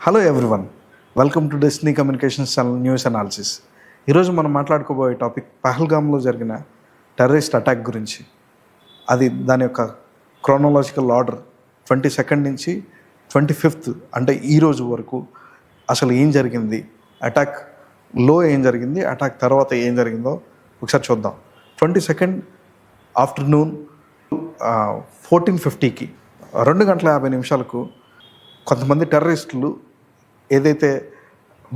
Hello everyone welcome to Desny communications channel news analysis ఈరోజు మనం మాట్లాడుకోబోయే topic పహల్గామ్లో జరిగిన terrorist attack గురించి. అది దాని యొక్క క్రోనలాజికల్ ఆర్డర్ ట్వంటీ సెకండ్ నుంచి ట్వంటీ ఫిఫ్త్ అంటే ఈ రోజు వరకు అసలు ఏం జరిగింది? అటాక్లో ఏం జరిగింది? అటాక్ తర్వాత ఏం జరిగిందో ఒకసారి చూద్దాం. ట్వంటీ సెకండ్ ఆఫ్టర్నూన్ ఫోర్టీన్ ఫిఫ్టీకి రెండు గంటల యాభై నిమిషాలకు కొంతమంది టెర్రరిస్టులు ఏదైతే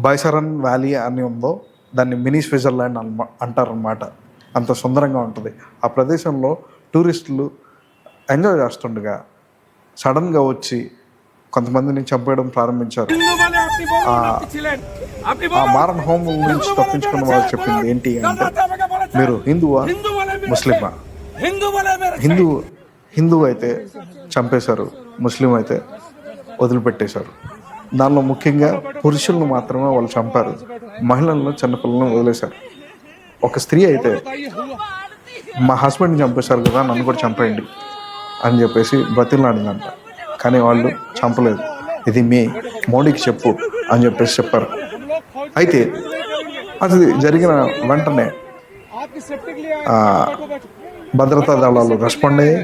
బైసరన్ వ్యాలీ అని ఉందో దాన్ని మినీ స్విట్జర్లాండ్ అన్న అంటారనమాట అంత సుందరంగా ఉంటుంది. ఆ ప్రదేశంలో టూరిస్టులు ఎంజాయ్ చేస్తుండగా సడన్గా వచ్చి కొంతమందిని చంపేయడం ప్రారంభించారు. ఆ మారన్ హోమ్ నుంచి తప్పించుకున్న వాళ్ళు చెప్పింది ఏంటి అంటే మీరు హిందువా ముస్లిమా? హిందూ హిందూ అయితే చంపేశారు ముస్లిం అయితే వదిలిపెట్టేశారు. దానిలో ముఖ్యంగా పురుషులను మాత్రమే వాళ్ళు చంపారు. మహిళలను చిన్నపిల్లలను వదిలేశారు. ఒక స్త్రీ అయితే మా హస్బెండ్ని చంపేశారు కదా నన్ను కూడా చంపేయండి అని చెప్పేసి బతిలాడిందంట కానీ వాళ్ళు చంపలేదు. ఇది మీ మోడీకి చెప్పు అని చెప్పేసి చెప్పారు. అయితే అది జరిగిన వెంటనే భద్రతా దళాలు రెస్పాండ్ అయ్యాయి.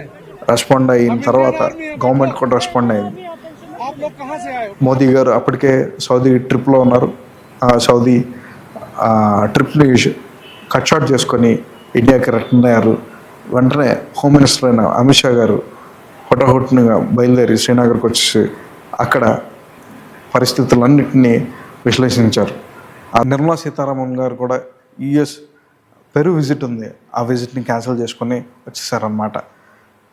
రెస్పాండ్ అయిన తర్వాత గవర్నమెంట్ కూడా రెస్పాండ్ అయింది. మోదీ గారు అప్పటికే సౌదీ ట్రిప్లో ఉన్నారు. ఆ సౌదీ ట్రిప్ని కట్ షార్ట్ చేసుకొని ఇండియాకి రిటర్న్ అయ్యారు. వెంటనే హోమ్ మినిస్టర్ అయిన అమిత్ షా గారు హుటాహుటినిగా బయలుదేరి శ్రీనగర్కి వచ్చేసి అక్కడ పరిస్థితులన్నింటినీ విశ్లేషించారు. ఆ నిర్మలా సీతారామన్ గారు కూడా యుఎస్ పెరు విజిట్ ఉంది. ఆ విజిట్ని క్యాన్సిల్ చేసుకొని వచ్చేసారన్నమాట.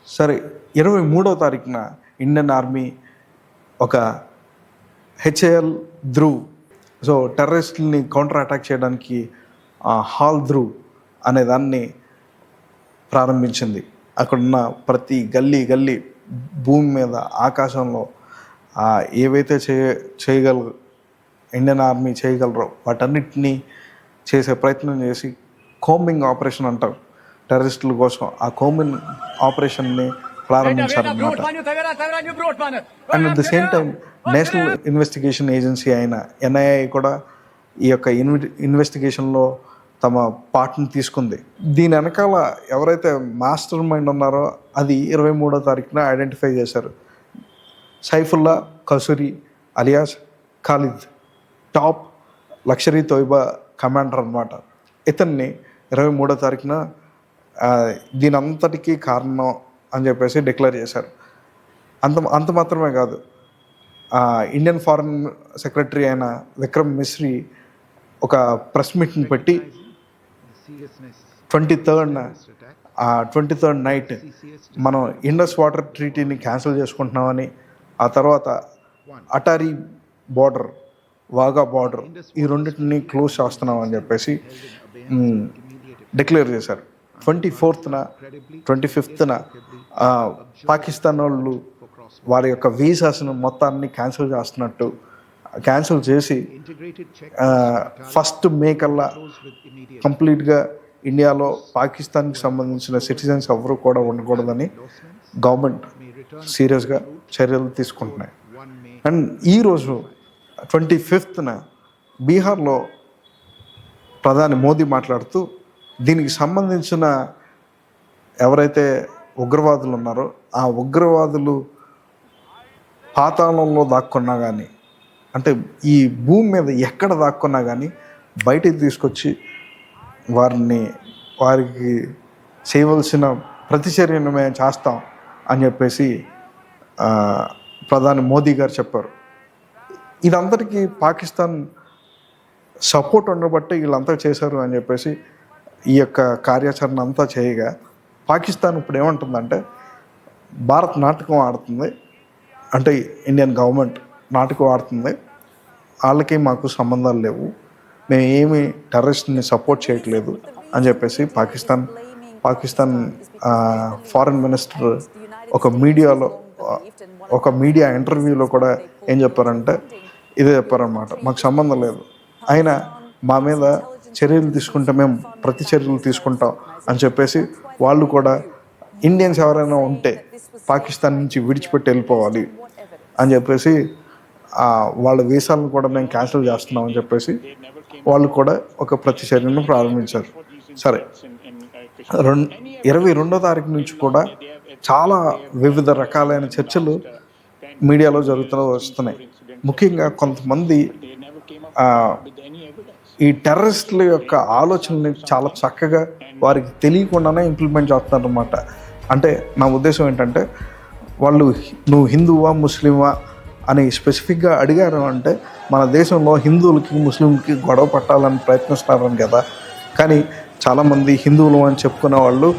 సరే ఇరవై మూడో తారీఖున ఇండియన్ ఆర్మీ ఒక హెచ్ఏఎల్ ధ్రువ్ సో టెర్రరిస్టుల్ని కౌంటర్ అటాక్ చేయడానికి ఆ హాల్ ధ్రువ్ అనే దాన్ని ప్రారంభించింది. అక్కడున్న ప్రతి గల్లీ గల్లీ భూమి మీద ఆకాశంలో ఏవైతే చేయ చేయగల ఇండియన్ ఆర్మీ చేయగలరో వాటన్నిటినీ చేసే ప్రయత్నం చేసి కోంబింగ్ ఆపరేషన్ అంటారు. టెర్రరిస్టుల కోసం ఆ కోంబింగ్ ఆపరేషన్ని ప్రారంభించారన్నమాట and at the same time national investigation agency అయిన ఎన్ఐఏ కూడా ఈ యొక్క ఇన్వె ఇన్వెస్టిగేషన్లో తమ పార్ట్ని తీసుకుంది. దీని వెనకాల ఎవరైతే మాస్టర్ మైండ్ ఉన్నారో అది ఇరవై మూడో తారీఖున ఐడెంటిఫై చేశారు. Saifullah Kasuri alias Khalid top Lashkar Taiba commander అనమాట ఇతన్ని ఇరవై మూడో తారీఖున ఆ, దీని అంతటికీ కారణం అని చెప్పేసి డిక్లేర్ చేశారు. అంత అంత మాత్రమే కాదు. ఇండియన్ ఫారెన్ సెక్రటరీ అయిన విక్రమ్ మిశ్రీ ఒక ప్రెస్ మీట్ని పెట్టి ట్వంటీ థర్డ్న ట్వంటీ థర్డ్ నైట్ మనం ఇండస్ వాటర్ ట్రీటీని క్యాన్సిల్ చేసుకుంటున్నామని ఆ తర్వాత అటారీ బార్డర్ వాగా బార్డర్ ఈ రెండింటిని క్లోజ్ చేస్తున్నామని చెప్పేసి డిక్లేర్ చేశారు. ట్వంటీ ఫోర్త్న ట్వంటీ ఫిఫ్త్న పాకిస్తాన్ వాళ్ళు వారి యొక్క వీసాస్ను మొత్తాన్ని క్యాన్సిల్ చేస్తున్నట్టు క్యాన్సిల్ చేసి ఫస్ట్ మే కల్లా కంప్లీట్గా ఇండియాలో పాకిస్తాన్కి సంబంధించిన సిటిజన్స్ ఎవరు కూడా ఉండకూడదని గవర్నమెంట్ సీరియస్గా చర్యలు తీసుకుంటున్నాయి. అండ్ ఈరోజు ట్వంటీ ఫిఫ్త్న బీహార్లో ప్రధాని మోదీ మాట్లాడుతూ దీనికి సంబంధించిన ఎవరైతే ఉగ్రవాదులు ఉన్నారో ఆ ఉగ్రవాదులు పాతాళంలో దాక్కున్నా కానీ అంటే ఈ భూమి మీద ఎక్కడ దాక్కున్నా కానీ బయటికి తీసుకొచ్చి వారిని వారికి చేయవలసిన ప్రతిచర్యను మేము చేస్తాం అని చెప్పేసి ప్రధాని మోదీ గారు చెప్పారు. ఇదంతటికీ పాకిస్తాన్ సపోర్ట్ ఉండబట్టే వీళ్ళంతా చేశారు అని చెప్పేసి ఈ యొక్క కార్యాచరణ అంతా చేయగా పాకిస్తాన్ ఇప్పుడు ఏమంటుందంటే భారత్ నాటకం ఆడుతుంది. అంటే ఇండియన్ గవర్నమెంట్ నాటకం ఆడుతుంది. వాళ్ళకి మాకు సంబంధాలు లేవు. మేము ఏమి టెర్రరిస్ట్ని సపోర్ట్ చేయట్లేదు అని చెప్పేసి పాకిస్తాన్ పాకిస్తాన్ ఫారెన్ మినిస్టర్ ఒక మీడియాలో ఒక మీడియా ఇంటర్వ్యూలో కూడా ఏం చెప్పారంటే ఇదే చెప్పారనమాట మాకు సంబంధం లేదు. అయినా మా మీద చర్యలు తీసుకుంటే మేము ప్రతి చర్యలు తీసుకుంటాం అని చెప్పేసి వాళ్ళు కూడా ఇండియన్స్ ఎవరైనా ఉంటే పాకిస్తాన్ నుంచి విడిచిపెట్టి వెళ్ళిపోవాలి అని చెప్పేసి వాళ్ళ వీసాలను కూడా మేము క్యాన్సిల్ చేస్తున్నాం అని చెప్పేసి వాళ్ళు కూడా ఒక ప్రతిచర్యను ప్రారంభించారు. సరే. రెండు ఇరవై రెండో తారీఖు నుంచి కూడా చాలా వివిధ రకాలైన చర్చలు మీడియాలో జరుగుతూ వస్తున్నాయి. ముఖ్యంగా కొంతమంది ఈ టెర్రరిస్టుల యొక్క ఆలోచనని చాలా చక్కగా వారికి తెలియకుండానే ఇంప్లిమెంట్ చేస్తున్నారనమాట అంటే నా ఉద్దేశం ఏంటంటే వాళ్ళు నువ్వు హిందువా ముస్లిమా అని స్పెసిఫిక్గా అడిగారు అంటే మన దేశంలో హిందువులకి ముస్లింకి గొడవ పట్టాలని ప్రయత్నిస్తున్నారని కదా. కానీ చాలామంది హిందువులు అని చెప్పుకునే వాళ్ళు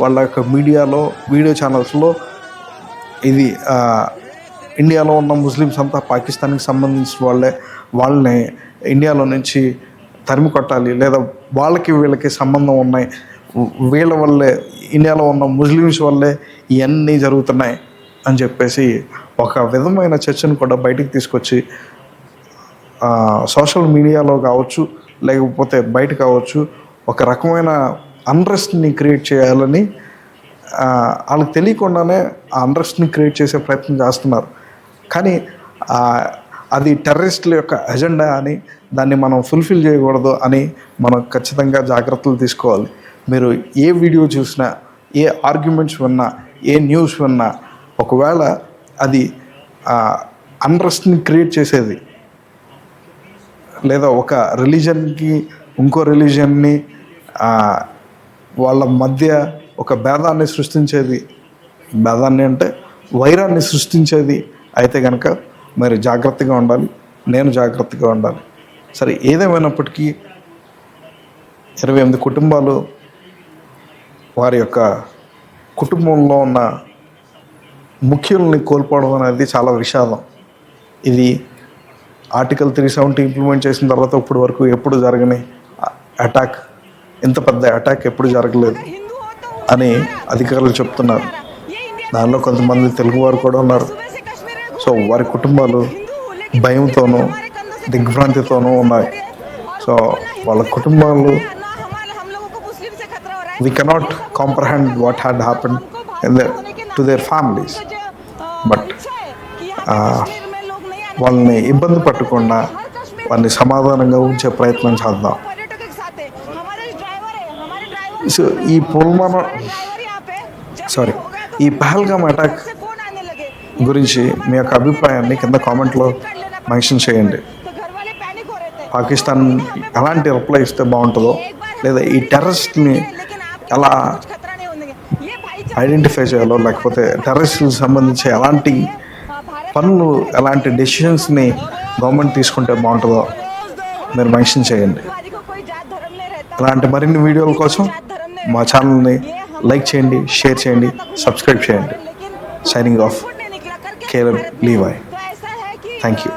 వాళ్ళ యొక్క మీడియాలో వీడియో ఛానల్స్లో ఇది ఇండియాలో ఉన్న ముస్లిమ్స్ అంతా పాకిస్తాన్కి సంబంధించిన వాళ్ళే వాళ్ళని ఇండియాలో నుంచి తరిమి కొట్టాలి లేదా వాళ్ళకి వీళ్ళకి సంబంధం ఉన్నాయి. వీళ్ళ వల్లే ఇండియాలో ఉన్న ముస్లిమ్స్ వల్లే ఇవన్నీ జరుగుతున్నాయి అని చెప్పేసి ఒక విధమైన చర్చను కూడా బయటికి తీసుకొచ్చి సోషల్ మీడియాలో కావచ్చు లేకపోతే బయట కావచ్చు ఒక రకమైన అన్రెస్ట్ని క్రియేట్ చేయాలని వాళ్ళకి తెలియకుండానే ఆ అన్రెస్ట్ని క్రియేట్ చేసే ప్రయత్నం చేస్తున్నారు. కానీ అది టెర్రరిస్టుల యొక్క ఎజెండా అని దాన్ని మనం ఫుల్ఫిల్ చేయకూడదు అని మనం ఖచ్చితంగా జాగ్రత్తలు తీసుకోవాలి. మీరు ఏ వీడియో చూసినా ఏ ఆర్గ్యుమెంట్స్ విన్నా ఏ న్యూస్ విన్నా ఒకవేళ అది అన్రస్ట్ని క్రియేట్ చేసేది లేదా ఒక రిలీజన్కి ఇంకో రిలీజన్ని వాళ్ళ మధ్య ఒక భేదాన్ని సృష్టించేది భేదాన్ని అంటే వైరాన్ని సృష్టించేది అయితే కనుక మరి జాగ్రత్తగా ఉండాలి. నేను జాగ్రత్తగా ఉండాలి. సరే ఏదేమైనప్పటికీ ఇరవై ఎనిమిది కుటుంబాలు వారి యొక్క కుటుంబంలో ఉన్న ముఖ్యుల్ని కోల్పోవడం అనేది చాలా విషాదం. ఇది ఆర్టికల్ త్రీ సెవెంటీ ఇంప్లిమెంట్ చేసిన తర్వాత ఇప్పుడు వరకు ఎప్పుడు జరగని అటాక్ ఇంత పెద్ద అటాక్ ఎప్పుడు జరగలేదు అని అధికారులు చెప్తున్నారు. దానిలో కొంతమంది తెలుగువారు కూడా ఉన్నారు. సో వారి కుటుంబాలు భయంతోనూ దిగ్భ్రాంతితోనూ ఉన్నాయి. సో వాళ్ళ కుటుంబాలు we cannot comprehend what had happen to their families but వాళ్ళని ఇబ్బంది పట్టకుండా వారిని సమాధానంగా ఉంచే ప్రయత్నం చేద్దాం. సో ఈ పుల్మాన సారీ ఈ పహల్గామ్ అటాక్ గురించి మీ యొక్క అభిప్రాయాన్ని కింద కామెంట్లో మెన్షన్ చేయండి. పాకిస్తాన్ ఎలాంటి రిప్లై ఇస్తే బాగుంటుందో లేదా ఈ టెర్రరిస్ట్ని ఎలా ఐడెంటిఫై చేయాలో లేకపోతే టెర్రరిస్ట్కి సంబంధించి ఎలాంటి పనులు ఎలాంటి డెసిషన్స్ని గవర్నమెంట్ తీసుకుంటే బాగుంటుందో మీరు మెన్షన్ చేయండి. ఇలాంటి మరిన్ని వీడియోల కోసం మా ఛానల్ని లైక్ చేయండి షేర్ చేయండి సబ్స్క్రైబ్ చేయండి. Signing off. Kewal ലീവായി. Thank you